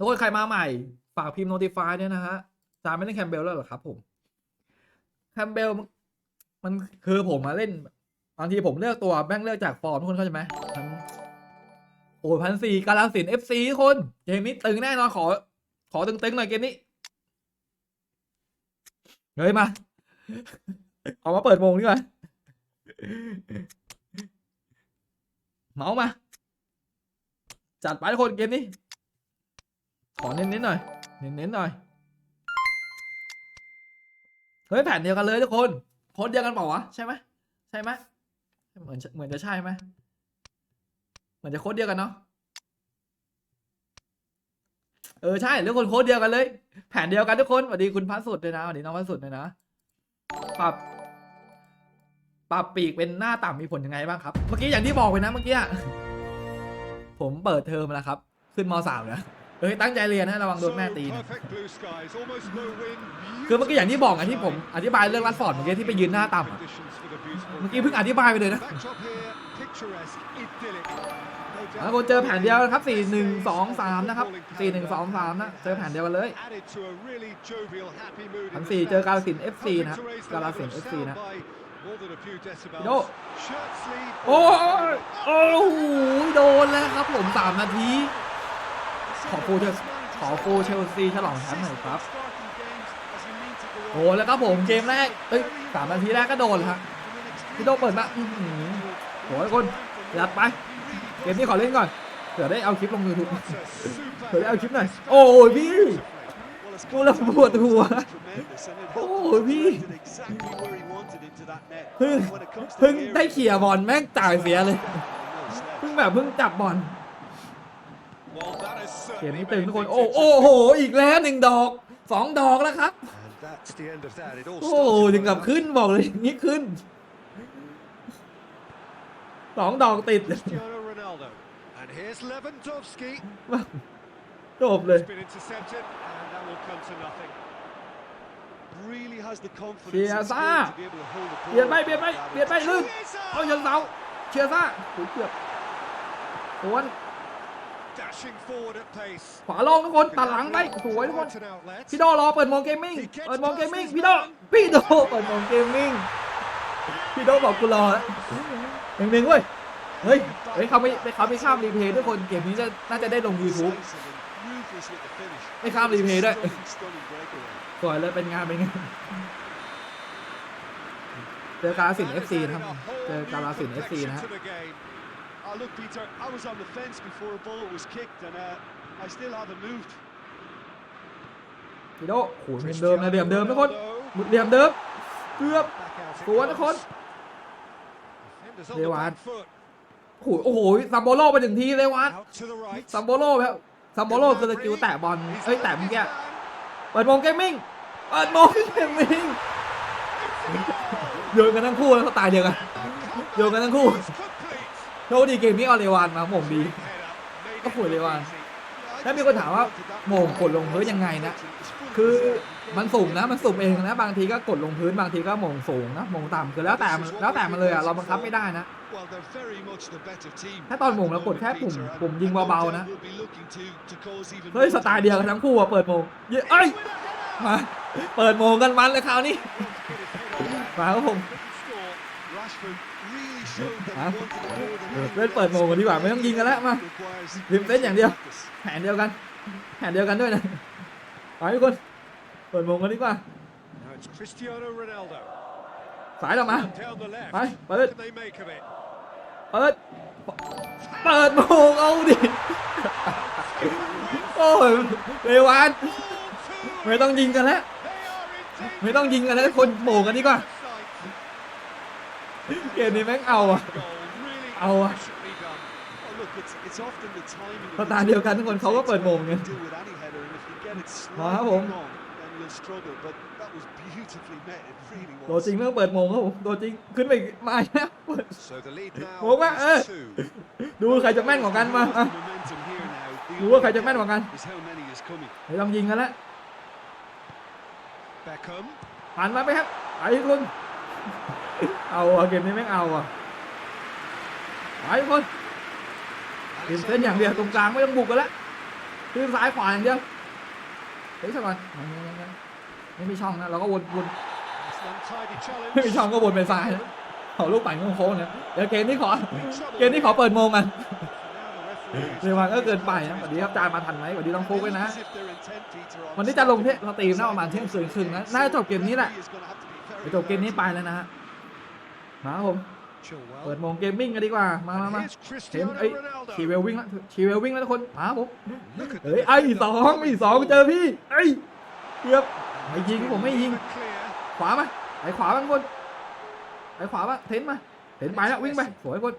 ทุกคนใครมาใหม่ ฝากพิมพ์ notify ด้วยนะฮะจาไม่เล่นแคมเบลแล้วหรอครับผมแคมเบลมันมันคือผมมาเล่นบางทีผมเลือกตัวแม่งเลือกจากฟอร์มทุกคนเข้าใจไหมโอ้พันสี่กาลสินเอฟซีทุกคนเกมนี้ตึงแน่นอนขอ ขอตึงๆหน่อยเกมนี้เฮ้ยมาเอามาเปิดโมงดีกว่าเมาส์มา จัดไปทุกคนเกมนี้ ขอเน้นๆหน่อย เน้นๆหน่อย เฮ้ยแผ่นเดียวกันเลยทุกคนโค้ดเดียวกันเปล่าวะใช่ไหมใช่ไหมเหมือนเหมือนจะใช่ไหมเหมือนจะโค้ดเดียวกันเนาะเออใช่ทุกคนโค้ดเดียวกันเลย แผ่นเดียวกันทุกคนสวัสดีคุณพัสสุดเลยนะสวัสดีน้องพัสสุดเลยนะปรับปรับปีกเป็นหน้าต่ำมีผลยังไงบ้างครับ เมื่อกี้อย่างที่บอกไปนะเมื่อกี้ผมเปิดเทอมแล้วครับ ขึ้นมสามแล้ว เฮ้ยตั้งใจเรียนนะระวังโดนแม่ตีนะคือเมื่อกี้อย่างที่บอกอะที่ผมอธิบายเรื่องรัดฟอร์ดเมื่อกี้ที่ไปยืนหน้าต่ำอะเมื่อกี้เพิ่งอธิบายไปเลยนะแล้วคนเจอแผ่นเดียวนะครับสี่หนึ่งสองสามนะครับสี่หนึ่งสองสามนะ เจอแผ่นเดียวกันเลยพันสี่เจอกาลสิน FC นะกาลสิน FC นะโดโอ้ยโอ้โหโดนแล้วครับผมสามนาที ขอฟูเชลขอฟูเชลซีฉลองแชมป์หน่อยครับโอ้แล้วครับผมเกมแรกเอ้ยสามนาทีแรกก็โดนแล้วฮะพี่โดเปิดมาอื้อหือโอ้ยคนยัดไป เกมนี้ขอเล่นก่อนเผื่อได้เอาคลิปลงยูทูบเผื่อได้เอาคลิปหน่อย โอ้ยพี่กูละปวดหัว โอ้ยพี่เพิ่งเพิ่งได้เขี่ยบอลแม่งจ่ายเสียเลย เพิ่งแบบเพิ่งจับบอล เกมนี้ตึงทุกคนโอ้โอ้โหอีกแล้วหนึ่งดอกสองดอกแล้วครับ โอ้โหถึงกับขึ้นบอกเลยอย่างนี้ขึ้นสองดอกติด And here's Lewandowski. จบเลย It's been intercepted, and that will come to nothing. really has the confidence Kìa and xa. skill to be able to hold the ball. เปลี่ยนไปเปลี่ยนไปเปลี่ยนไปลึก Chiesa! เอายันเสาเชียร์ซ่าโอ้ยเกือบสวน ขวาลงทุกคนตัดหลังไปสวยทุกคน Quite an outlet. พี่โดรอเปิดโมงเกมมิ่งเปิดโมงเกมมิ่งพี่โดพี่โดเปิดโมงเกมมิ่งพี่โดบอกกูรอแล้วหนึ่งหนึ่งเว้ยเฮ้ยเฮ้ยเขาไม่เขาไม่ข้ามรีเพลย์ทุกคนเกมนี้จะน่าจะได้ลง YouTube Decisive and ruthless with the finish. ไม่ข้ามรีเพลย์ด้วย Stunning, stunning breakaway. สวยเลยเป็นงานเป็นงานเจอกาลสิน FC นะครับเจอกาลสิน FC นะฮะ To the game. Oh, look, Peter, I was on the fence before a ball was kicked, and uh, I still haven't moved. พี่โดโอ้โหเหมือนเดิมนะเดิมเดิมทุกคนเหลี่ยมเดิมเกือบ Back out it สวนทุกคน goes. Defenders on They the want- back foot. โอ้โหโอ้โหซัมโบโลไปหนึ่งทีเลยวัด Out to the right. ซัมโบโลครับซัมโบโลคือสกิลแตะบอล He's เอ้ย got แตะ the เมื่อกี้ man. เปิดโมงเกมมิ่งเปิดโมงเกมมิ่งโยนกันทั้งคู่แล้วสไตล์เดียวกันโยนกันทั้งคู่ It's complete. โชคดีเกมนี้ออเลวานมาหม่งดี Head up. Made ก็ it ป่วยเลยว่ะ easy. ถ้ามีคนถามว่าโหม่งกดลงพื้นยังไงนะ คือมันสุ่มนะมันสุ่มเองนะบางทีก็กดลงพื้นบางทีก็โหม่งสูงนะโหม่งต่ำคือแล้วแต่มันแล้วแต่มันเลยอะเราบังคับไม่ได้นะ Well, they're very much the better team. ถ้าตอนหม่งเรากดแค่ปุ่ม Peter, and- ปุ่มยิง and no เบา doubt ๆนะ will be looking to- to cause even เฮ้ย more สไตล์เดียวกันทั้งคู่อะเปิดโมงเย้เอ้ยมาเปิดโมงกันมันเลยคราวนี้มาครับผม เล่นเปิดโมงกันดีกว่าไม่ต้องยิงกันแล้วมาริมเส้นอย่างเดียวแผนเดียวกันแผนเดียวกันด้วยนะไปทุกคนเปิดโมงกันดีกว่าสายออกมา Down the left. Hả? What Bật. can they make of it? เปิดเปิดโมงเอาดิโอ้ยเรวานไม่ต้องยิงกันแล้วไม่ต้องยิงกันแล้วคนโมงกันดีกว่า เกมนี้แม่งเอาอะ Goal really Au à. efficiently done. Oh, look, it's, it's often the timing of สไตล์เดียวกันทุกคนเขาก็เปิดโมงไง do with any header, and if you get it มาครับ slightly ผม wrong, then you'll struggle. But that was beautifully met. It really ตัว was. จริงเรื่องเปิดโมงครับผมตัวจริงขึ้นไปอีกมาอีกแล้ว So the lead now โมงว่าเออ is two. ดูใครจะแม่นกว่ากันมาอะ Momentum here now. The ดูว่าใครจะแม่นกว่ากัน is how many is coming. ไม่ต้องยิงกันแล้ว Beckham. ผ่านมาไหมครับไปทุกคน เอาอะเกมนี้แม่งเอาอะไปทุกคนริมเส้นอย่างเดียวตรงกลางไม่ต้องบุกกันแล้วคือซ้ายขวาอย่างเดียวเฮ้ยสักก่อนยังยังยังยังไม่มีช่องนะเราก็วนวนไม่มีช่องก็วนไปซ้ายนะขอลูกปั่นโค้งๆนี่เดี๋ยวเกมนี้ขอเกมนี้ขอเปิดโมงกัน Now the referee is เรวันก็เกินไปนะสวัสดีครับจานมาทันไหมสวัสดีน้องฟุกด้วยนะ วันนี้จะลงเทปสตรีมน่าประมาณเที่ยงคืนครึ่งนะน่าจะจบเกมนี้แหละจบเกมนี้ไปแล้วนะฮะ มาครับผม Chilwell. เปิดโมงเกมมิ่งกันดีกว่า มามา And มา here's เห็น Cristiano ไอ้ Ronaldo. ชีเวลวิ่งแล้วชีเวลวิ่งแล้วทุกคน มาครับผม Look at เฮ้ย ไอ้สองไอ้สองเจอพี่ ไอ้ยเกือบไม่ยิงผมไม่ยิง Clear. ขวามาไปขวาบ้างคนไปขวาบ้างเทนมา เทนไปแล้ววิ่งไปสวยคน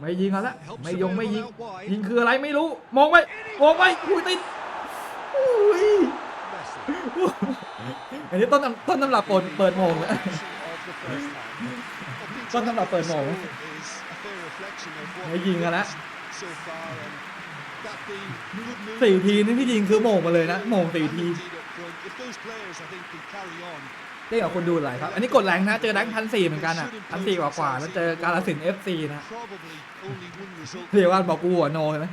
ไม่ยิงเอาละ Helps ไม่ยง available ไม่ยิง out wide. ยิงคืออะไรไม่รู้ มองไป มองไปอุ้ยติดอุ้ย Messi. อันนี้ต้นตำต้นตำรับเปิดเปิดโมงนะ Of ต้นตำรับเปิดโมงไม่ยิงกันละสี่ทีนี่ที่ยิงคือโมงมาเลยนะโมงสี่ทีเล่นกับคนดูหลายครับ อันนี้กดแรงนะ เจอแรงพันสี่เหมือนกันอะพันสี่กว่ากว่าแล้วเจอกาลสินเอฟซีนะ probably only one result เรวานบอกกูหัวโนใช่ไหม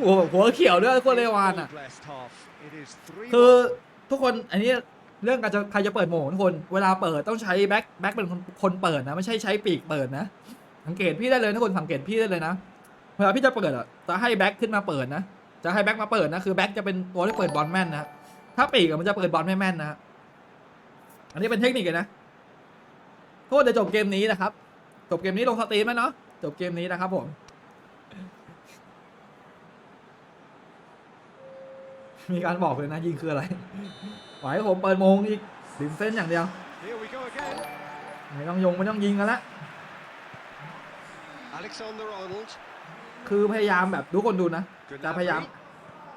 หัวหัวเขียวด้วยคนเรวานอะ คือทุกคนอันนี้ เรื่องการจะใครจะเปิดโหมดทุกคน เวลาเปิดต้องใช้แบ็คแบ็คเป็นคนคนเปิดนะไม่ใช่ใช้ปีกเปิดนะ สังเกตพี่ได้เลยทุกคนสังเกตพี่ได้เลยนะ เวลาพี่จะเปิดอะจะให้แบ็คขึ้นมาเปิดนะ จะให้แบ็คมาเปิดนะคือแบ็คจะเป็นตัวที่เปิดบอลแม่นนะ ถ้าปีกมันจะเปิดบอลไม่แม่นนะ อันนี้เป็นเทคนิคเลยนะโทษเดี๋ยวจบเกมนี้นะครับ จบเกมนี้ลงสตรีมแล้วเนาะ จบเกมนี้นะครับผม มีการบอกเลยนะยิงคืออะไร ปล่อยให้ผมเปิดโมงอีกริมเส้นอย่างเดียว Here we go again. ไม่ต้องยงไม่ต้องยิงกันละ Alexander Arnold. คือพยายามแบบทุกคนดูนะ Good จะพยายาม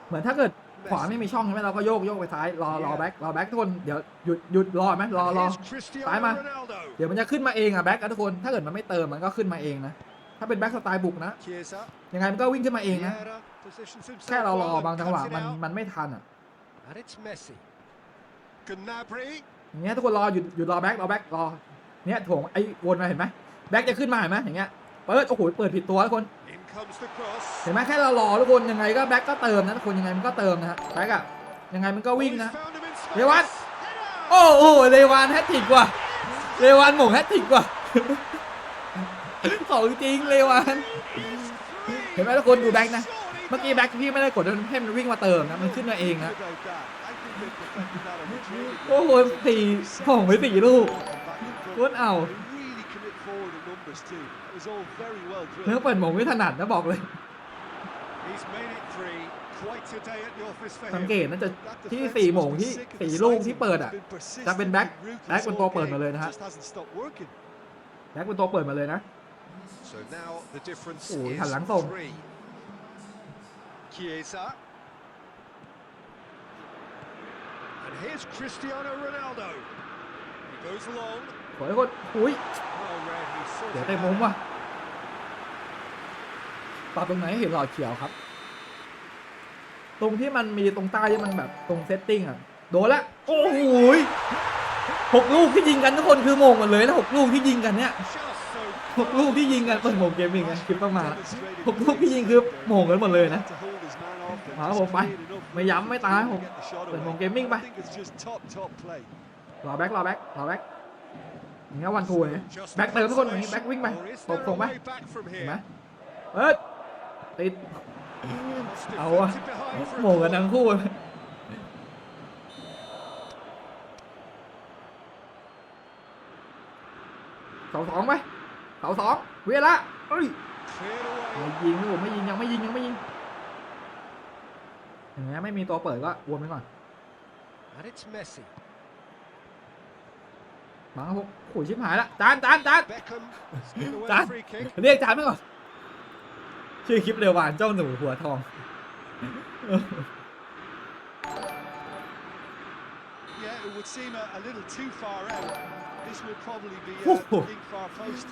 เหมือนถ้าเกิดขวาไม่มีช่องใช่ไหมเราก็โยกโยกไปซ้ายรอรอแบ็ครอแบ็คทุกคนเดี๋ยวหยุดหยุดรอไหมรอรอ Here's Cristiano Phải mà. Ronaldo. เดี๋ยวมันจะขึ้นมาเองอะแบ็คอะทุกคนถ้าเกิดมันไม่เติมมันก็ขึ้นมาเองนะถ้าเป็นแบ็คสไตล์บุกนะ Chiesa. ยังไงมันก็วิ่งขึ้นมาเองนะ Vieira positions himself แค่เรารอ well and บางจังหวะ cuts it มัน out. มันไม่ทันอะ อย่างเงี้ยทุกคนรอหยุดหยุดรอแบ็ครอแบ็ครอเนี้ยโถงไอ้วนมาเห็นไหมแบ็คจะขึ้นมาเห็นไหมอย่างเงี้ยเปิดโอ้โหเปิดผิดตัวทุกคน In comes the cross. เห็นไหมแค่เรารอทุกคนยังไงก็แบ็คก็เติมนะทุกคนยังไงมันก็เติมนะฮะแบ็คอะยังไงมันก็วิ่ง Oh, he's นะ found him in space. เรวัต Header. โอ้โหเลวานแฮตทริกว่ะเลวานหม่งแฮตทริกว่ะของจริงเลวานเห็นไหมทุกคนดูแบ็คนะเมื่อกี้แบ็คพี่ไม่ได้กดให้มันวิ่งมาเติมนะมันขึ้นมาเองนะ Without that, I think they've perfected that on the training โอ้โหสี่ของไปสี่ลูก ground. Back and front. โคตรเอา They really commit forward in numbers too. It was all very well เนื้อ drilled. เปิดหม่งไม่ถนัดนะบอกเลย He's made it three. Quite a day at the office for สัง him. เกตนะจะ That ที่ defense สี่โมง was ที่ sick of the สี่ sight ลูก of ที่ it. เปิด It's อะ been persistent จะเป็นแบ็ค and ruthless แบ็คเป็นตัว all เปิด game. มาเลยนะฮะ Just hasn't stopped working. แบ็คเป็นตัวเปิดมาเลยนะ So now the difference Ủa, is thằng lãng tồn. three. And here's Cristiano Ronaldo. He goes long. สวยคนอุ้ย Well read. He เดี๋ยว sorted เตะ it มุม out. ว่ะปรับตรงไหนให้เห็นหลอดเขียวครับ ตรงที่มันมีตรงใต้ที่มันแบบตรงเซตติ้งอะ โดนละ โอ้โหยหกลูกที่ยิงกันทุกคนคือโมงหมดเลยนะหกลูกที่ยิงกันเนี่ย Just so หกลูกที่ยิงกันเปิดโมงเกมมิ่งไงคลิปต้องมาละ demonstrated หกลูกที่ยิงคือโมงกันหมดเลยนะ to hold his man off and มา just ผมไป made enough ไม่ย้ำไม่ตาย room ผม to get the shot เปิด away. โมงเกมมิ่งไป I think it's just top, top play. รอแบ็ครอแบ็ครอแบ็คอย่างเงี้ยวันทูเนี่ยแบ็คเติมทุกคนอย่างงี้แบ็ควิ่งไป Or is ตบ there ส่ a งไป way back from เห็นไหม here? เปิดติด It's เอาอะ deflected behind for a โมงกัน corner. ทั้งคู่เสาสองไปเสาสองเวลาเอ้ย Cleared away. ไม่ยิงไม่ผมไม่ยิงยังไม่ยิงยังไม่ยิง อย่างเงี้ยไม่มีตัวเปิดก็วนไปก่อน And it's Messi. บังครับผมโอ้ยชิบหายละจานจานจาน Beckham. Scored away Dad. a free kick. เรียกจานไปก่อนชื่อคลิปเรวานเจ้าหนูหัวทอง Yeah, it would seem a, a little too far out. This would probably be Whew. uh, being far post.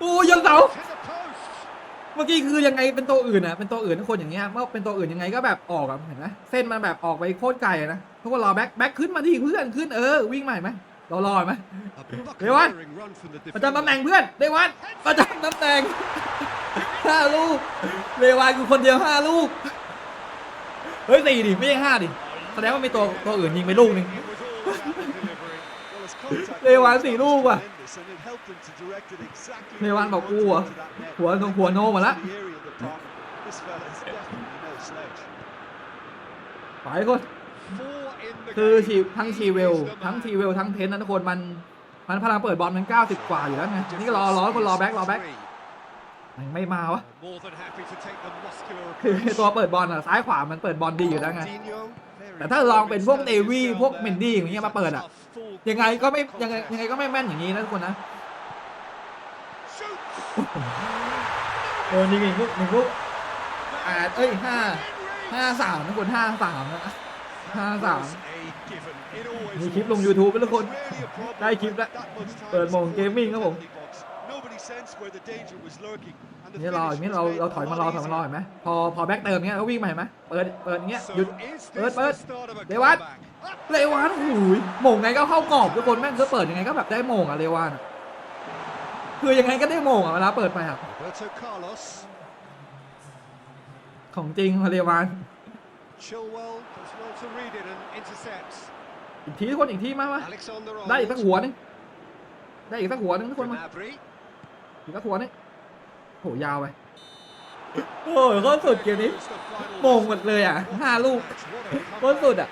โอ้ยยังเสา Hit the post. เมื่อกี้คือยังไงเป็นตัวอื่นอะเป็นตัวอื่นทุกคนอย่างเงี้ยเมื่อเป็นตัวอื่นยังไงก็แบบออกอะเห็นไหมเส้นมันแบบออกไปโคตรไกลอะนะทุกคนรอแบ็คแบ็คขึ้นมาที่เพื่อนขึ้นเออวิ่งใหม่ไหมรอรอไหม A Hey, what? buccaneering run from the ประจำตำแหน่งเพื่อนเดวันประจำตำแหน่งห้าลูกเรวานกูคนเดียวห้าลูกเฮ้ยสี่ดิไม่ใช่ห้าดิแสดงว่ามีตัวตัวอื่นยิงไปลูกหนึง เลวันสี่ลูกว่ะเลวันบอกกูอะหัวตรงหัวโนมาละไปคนคือชีทั้งชีเวล ทั้งชีเวลทั้งเทนนั้นทุกคนมัน มันพลังเปิดบอลมัน 90 กว่าอยู่แล้วไง นี่รอร้อนคนรอแบ็ครอแบ็ค ยังไม่มาวะ More than happy to take the muscular คือ approach. ตัวเปิดบอลอะซ้ายขวามันเปิดบอลดีอยู่แล้วไง Coutinho, very แต่ถ้าลองเป็นพวก good เดวี่ down พวก there. เมนดี้อย่างเงี้ยมาเปิดอะ Full ยังไงก็ไม่ยังไงยังไงก็ไม่แม่นอย่างนี้นะทุกคนนะ shoot. เออนี่หนึ่งลูกหนึ่งลูกอ่าเอ้ยห้าห้าสามทุกคนห้าสามนะห้าสาม Was a given. It always มีคลิป was. ลง YouTube ไปทุกคน It's rarely a problem ได้คลิปแล้ว that much time เปิดโหมง before เกมมิ่งครับผม นี่รออย่าง finish นี้เรา was made เรา a ถอยมาร lot อถอยมารอ easier. เห็นไหมพอพอแบ็คเติมเงี้ยก็วิ่งมาเห็นไหมเปิดเปิดอย่างเงี้ย So หยุด is Bớt, this bớt. the start of a Để bắt. comeback? เลวานโอ้ยโหม่งไงก็เข้ากรอบทุกคนแม่งก็เปิดยังไงก็แบบได้โมงอะเลวานอะคือยังไงก็ได้โมงอะเวลาเปิดไปอะ Roberto Carlos, ของจริงมาเลวาน Chilwell does well to read it and intercepts. อีกทีทุกคนอีกทีมามา Alexander ได้อีกสัก Arnold. หัวนึงได้อีกสักหัวนึงทุกคนมา Gnabry. อีกสักหัวนึงโหยาวไปโอ้ยโคตรสุดเกมนี้ It's the final โมงหมดเลยอะห้าลูก match. What a โคตรสุด comeback. อะ